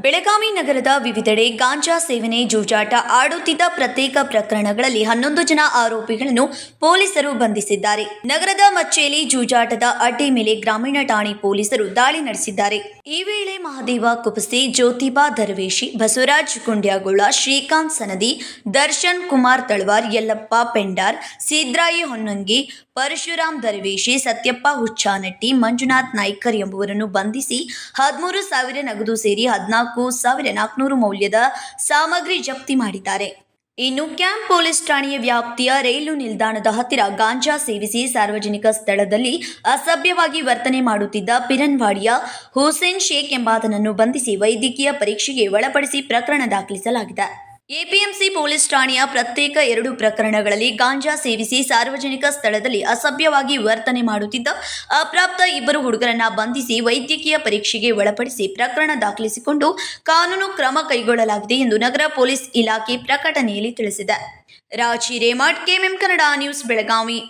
ಬೆಳಗಾವಿ ನಗರದ ವಿವಿಧೆಡೆ ಗಾಂಜಾ ಸೇವನೆ ಜೂಜಾಟ ಆಡುತ್ತಿದ್ದ ಪ್ರತ್ಯೇಕ ಪ್ರಕರಣಗಳಲ್ಲಿ ಹನ್ನೊಂದು ಜನ ಆರೋಪಿಗಳನ್ನು ಪೊಲೀಸರು ಬಂಧಿಸಿದ್ದಾರೆ. ನಗರದ ಮಚ್ಚೇಲಿ ಜೂಜಾಟದ ಅಡ್ಡೆ ಮೇಲೆ ಗ್ರಾಮೀಣ ಠಾಣೆ ಪೊಲೀಸರು ದಾಳಿ ನಡೆಸಿದ್ದಾರೆ. ಈ ವೇಳೆ ಮಹಾದೇವ ಕುಪಸಿ, ಜ್ಯೋತಿಬಾ ದರ್ವೇಶಿ ಬಸವರಾಜ್ ಕುಂಡ್ಯಾಗೋಳ, ಶ್ರೀಕಾಂತ್ ಸನದಿ, ದರ್ಶನ್ ಕುಮಾರ್ ತಳವಾರ್, ಯಲ್ಲಪ್ಪ ಪೆಂಡಾರ್, ಸಿದ್ರಾಯಿ ಹೊನ್ನಂಗಿ ಪರಶುರಾಮ್ ದರ್ವೇಶಿ ಸತ್ಯಪ್ಪ ಹುಚ್ಚಾನಟ್ಟಿ, ಮಂಜುನಾಥ್ ನಾಯ್ಕರ್ ಎಂಬುವರನ್ನು ಬಂಧಿಸಿ ಹದಿಮೂರು ಸಾವಿರ ನಗದು ಸೇರಿ ಹದಿನಾಲ್ಕು ಸಾವಿರ ನಾಲ್ಕುನೂರು ಮೌಲ್ಯದ ಸಾಮಗ್ರಿ ಜಪ್ತಿ ಮಾಡಿದ್ದಾರೆ. ಇನ್ನು ಕ್ಯಾಂಪ್ ಪೊಲೀಸ್ ಠಾಣೆಯ ವ್ಯಾಪ್ತಿಯ ರೈಲು ನಿಲ್ದಾಣದ ಹತ್ತಿರ ಗಾಂಜಾ ಸೇವಿಸಿ ಸಾರ್ವಜನಿಕ ಸ್ಥಳದಲ್ಲಿ ಅಸಭ್ಯವಾಗಿ ವರ್ತನೆ ಮಾಡುತ್ತಿದ್ದ ಪಿರನ್ವಾಡಿಯ ಹುಸೇನ್ ಶೇಖ್ ಎಂಬಾತನನ್ನು ಬಂಧಿಸಿ ವೈದ್ಯಕೀಯ ಪರೀಕ್ಷೆಗೆ ಒಳಪಡಿಸಿ ಪ್ರಕರಣ ದಾಖಲಿಸಲಾಗಿದೆ. ಎಪಿಎಂಸಿ ಪೊಲೀಸ್ ಠಾಣೆಯ ಪ್ರತ್ಯೇಕ ಎರಡು ಪ್ರಕರಣಗಳಲ್ಲಿ ಗಾಂಜಾ ಸೇವಿಸಿ ಸಾರ್ವಜನಿಕ ಸ್ಥಳದಲ್ಲಿ ಅಸಭ್ಯವಾಗಿ ವರ್ತನೆ ಮಾಡುತ್ತಿದ್ದ ಅಪ್ರಾಪ್ತ ಇಬ್ಬರು ಹುಡುಗರನ್ನ ಬಂಧಿಸಿ ವೈದ್ಯಕೀಯ ಪರೀಕ್ಷೆಗೆ ಒಳಪಡಿಸಿ ಪ್ರಕರಣ ದಾಖಲಿಸಿಕೊಂಡು ಕಾನೂನು ಕ್ರಮ ಕೈಗೊಳ್ಳಲಾಗಿದೆ ಎಂದು ನಗರ ಪೊಲೀಸ್ ಇಲಾಖೆ ಪ್ರಕಟಣೆಯಲ್ಲಿ ತಿಳಿಸಿದೆ. ರಾಜಿ ರೇಮಾಡ್, ಕೆಎಂಎಂ ಕನ್ನಡ ನ್ಯೂಸ್, ಬೆಳಗಾವಿ.